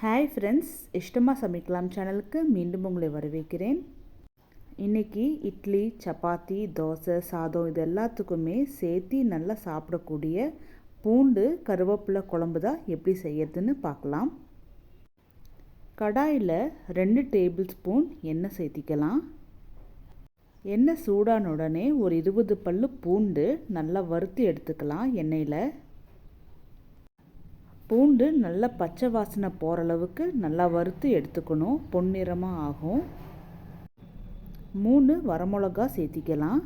Hi friends இஷ்டமாக சமைக்கலாம் சேனலுக்கு மீண்டும் உங்களை வரவேற்கிறேன். இன்றைக்கி இட்லி சப்பாத்தி தோசை சாதம் இது எல்லாத்துக்குமே சேர்த்து நல்லா சாப்பிடக்கூடிய பூண்டு கருவேப்பிலை குழம்பு தான் எப்படி செய்யறதுன்னு பார்க்கலாம். கடாயில் ரெண்டு டேபிள் ஸ்பூன் எண்ணெய் சேர்த்திக்கலாம். எண்ணெய் சூடான உடனே ஒரு இருபது பல் பூண்டு நல்லா வறுத்து எடுத்துக்கலாம் எண்ணெயில். பூண்டு நல்லா பச்சை வாசனை போகிற அளவுக்கு நல்லா வறுத்து எடுத்துக்கணும். பொன்னிறமாக ஆகும். மூணு வரமிளகா சேர்த்திக்கலாம்.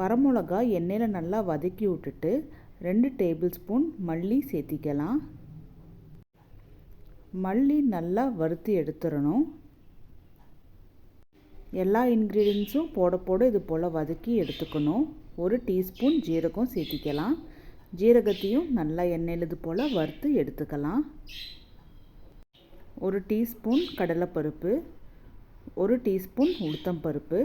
வரமிளகா எண்ணெயில் நல்லா வதக்கி விட்டுட்டு ரெண்டு டேபிள் ஸ்பூன் மல்லி சேர்த்திக்கலாம். மல்லி நல்லா வறுத்து எடுத்துடணும். எல்லா இன்க்ரீடியன்ஸும் போட போட இது போல் வதக்கி எடுத்துக்கணும். ஒரு டீஸ்பூன் ஜீரகம் சேர்த்திக்கலாம். ஜீரகத்தையும் நல்லா எண்ணெயில் இது போல் வறுத்து எடுத்துக்கலாம். ஒரு டீஸ்பூன் கடலைப்பருப்பு ஒரு டீஸ்பூன் உளுத்தம்பருப்பு.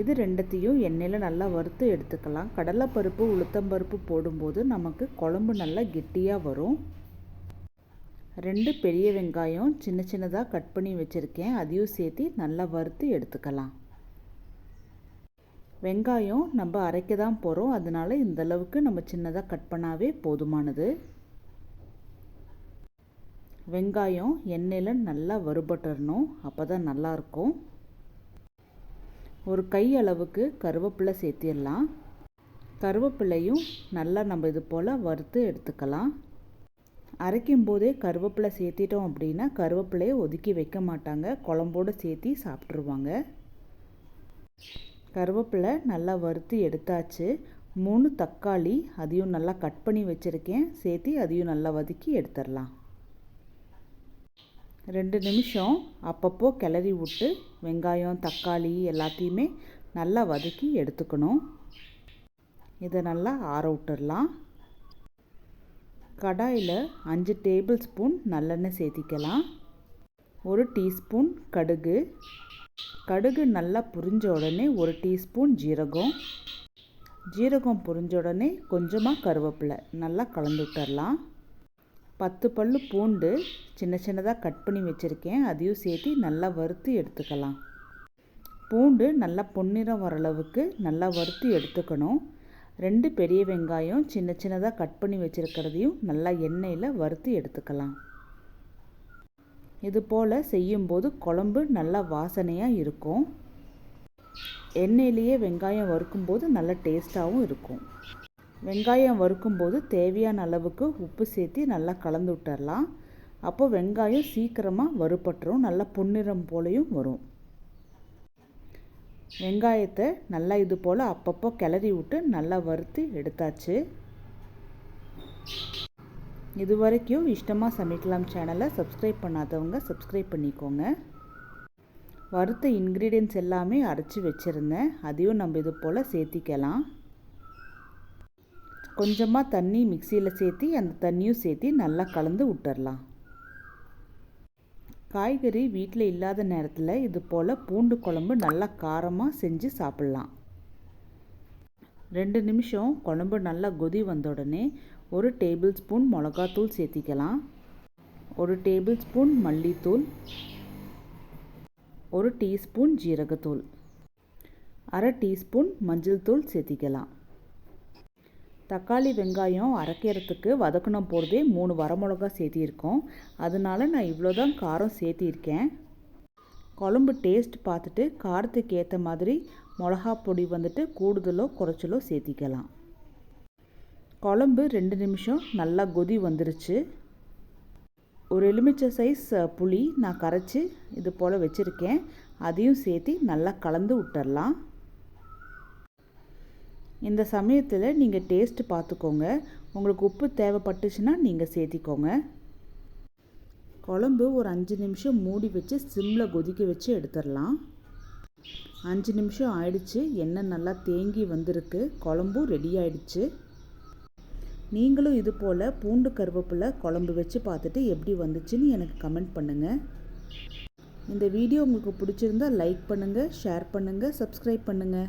இது ரெண்டத்தையும் எண்ணெயில் நல்லா வறுத்து எடுத்துக்கலாம். கடலைப்பருப்பு உளுத்தம்பருப்பு போடும்போது நமக்கு குழம்பு நல்லா கெட்டியாக வரும். ரெண்டு பெரிய வெங்காயம் சின்ன சின்னதாக கட் பண்ணி வச்சுருக்கேன். அதையும் சேர்த்து நல்லா வறுத்து எடுத்துக்கலாம். வெங்காயம் நம்ம அரைக்க தான் போகிறோம் அதனால் இந்தளவுக்கு நம்ம சின்னதாக கட் பண்ணாவே போதுமானது. வெங்காயம் எண்ணெயில் நல்லா வறுபட்டுறணும். அப்போ தான் நல்லாயிருக்கும் ஒரு கை அளவுக்கு கருவேப்பிலை சேர்த்திடலாம். கருவேப்பிலையும் நல்லா நம்ம இது போல் வறுத்து எடுத்துக்கலாம். அரைக்கும் போதே கருவேப்பிலை சேர்த்திட்டோம் அப்படின்னா கருவேப்பிலையை ஒதுக்கி வைக்க மாட்டாங்க. குழம்போடு சேர்த்தி சாப்பிட்ருவாங்க கருவேப்பிலை நல்லா வறுத்து எடுத்தாச்சு. மூணு தக்காளி அதையும் நல்லா கட் பண்ணி வச்சுருக்கேன். சேர்த்து அதையும் நல்லா வதக்கி எடுத்துடலாம். ரெண்டு நிமிஷம் அப்பப்போ கிளறி விட்டு வெங்காயம் தக்காளி எல்லாத்தையுமே நல்லா வதக்கி எடுத்துக்கணும். இதை நல்லா ஆற விட்டுடலாம். கடாயில் அஞ்சு டேபிள் ஸ்பூன் நல்லெண்ணெய் சேர்த்திக்கலாம். ஒரு டீஸ்பூன் கடுகு. கடுகு நல்லா புரிஞ்ச உடனே ஒரு டீஸ்பூன் ஜீரகம். ஜீரகம் புரிஞ்ச உடனே கொஞ்சமாக கருவேப்பிலை நல்லா கலந்து விட்டுடலாம் பத்து பல் பூண்டு சின்ன சின்னதாக கட் பண்ணி வச்சுருக்கேன். அதையும் சேர்த்து நல்லா வறுத்து எடுத்துக்கலாம். பூண்டு நல்லா பொன்னிறம் வர அளவுக்கு நல்லா வறுத்து எடுத்துக்கணும். ரெண்டு பெரிய வெங்காயம் சின்ன சின்னதாக கட் பண்ணி வச்சுருக்கிறதையும் நல்லா எண்ணெயில் வறுத்து எடுத்துக்கலாம். இது போல் செய்யும்போது குழம்பு நல்லா வாசனையாக இருக்கும். எண்ணெயிலேயே வெங்காயம் வறுக்கும்போது நல்ல டேஸ்ட்டாகவும் இருக்கும். வெங்காயம் வறுக்கும்போது தேவையான அளவுக்கு உப்பு சேர்த்து நல்லா கலந்து விட்டுறலாம். அப்போது வெங்காயம் சீக்கிரமாக வறுபட்டுரும் நல்லா பொன்னிறம் போலையும் வரும். வெங்காயத்தை நல்லா இது போல் அப்பப்போ கிளறி விட்டு நல்லா வறுத்து எடுத்தாச்சு. இது வரைக்கும் இஷ்டமாக சமைக்கலாம் சேனலை சப்ஸ்கிரைப் பண்ணாதவங்க சப்ஸ்கிரைப் பண்ணிக்கோங்க. வறுத்த இன்க்ரீடியன்ஸ் எல்லாமே அரைச்சி வச்சுருந்தேன். அதையும் நம்ம இது போல் சேர்த்திக்கலாம். கொஞ்சமாக தண்ணி மிக்சியில் சேர்த்து அந்த தண்ணியும் சேர்த்து நல்லா கலந்து விட்டுறலாம். காய்கறி வீட்டில் இல்லாத நேரத்தில் இது போல் பூண்டு குழம்பு நல்லா காரமாக செஞ்சு சாப்பிட்லாம். ரெண்டு நிமிஷம் குழம்பு நல்லா கொதி வந்த உடனே ஒரு டேபிள் ஸ்பூன் மிளகாத்தூள் சேர்த்திக்கலாம். ஒரு டேபிள் ஸ்பூன் மல்லித்தூள். ஒரு டீஸ்பூன் ஜீரகத்தூள். அரை டீஸ்பூன் மஞ்சள் தூள் சேர்த்திக்கலாம். தக்காளி வெங்காயம் அரைக்கிறதுக்கு வதக்கணும் போகிறதே மூணு வரமிளகா சேர்த்திருக்கோம். அதனால நான் இவ்வளோ தான் காரம் சேர்த்திருக்கேன். குழம்பு டேஸ்ட் பார்த்துட்டு காரத்துக்கு ஏற்ற மாதிரி மிளகா பொடி வந்துட்டு கூடுதலோ குறைச்சலோ சேர்த்திக்கலாம். குழம்பு ரெண்டு நிமிஷம் நல்லா கொதி வந்துருச்சு. ஒரு எலுமிச்சை சைஸ் புளி நான் கரைச்சி இது போல் வச்சுருக்கேன். அதையும் சேர்த்து நல்லா கலந்து விட்டுறலாம். இந்த சமயத்தில் நீங்கள் டேஸ்ட்டு பார்த்துக்கோங்க உங்களுக்கு உப்பு தேவைப்பட்டுச்சுன்னா நீங்கள் சேர்த்திக்கோங்க. குழம்பு ஒரு அஞ்சு நிமிஷம் மூடி வச்சு சிம்மில் கொதிக்க வச்சு எடுத்துடலாம் அஞ்சு நிமிஷம் ஆயிடுச்சு எண்ணெய் நல்லா தேங்கி வந்திருக்கு குழம்பும் ரெடி ஆயிடுச்சு. நீங்களும் இது போல் பூண்டு கருவேப்பிலை குழம்பு வச்சு பார்த்துட்டு எப்படி வந்துச்சுன்னு எனக்கு கமெண்ட் பண்ணுங்கள் இந்த வீடியோ உங்களுக்கு பிடிச்சிருந்தா லைக் பண்ணுங்கள் ஷேர் பண்ணுங்கள் சப்ஸ்கிரைப் பண்ணுங்கள்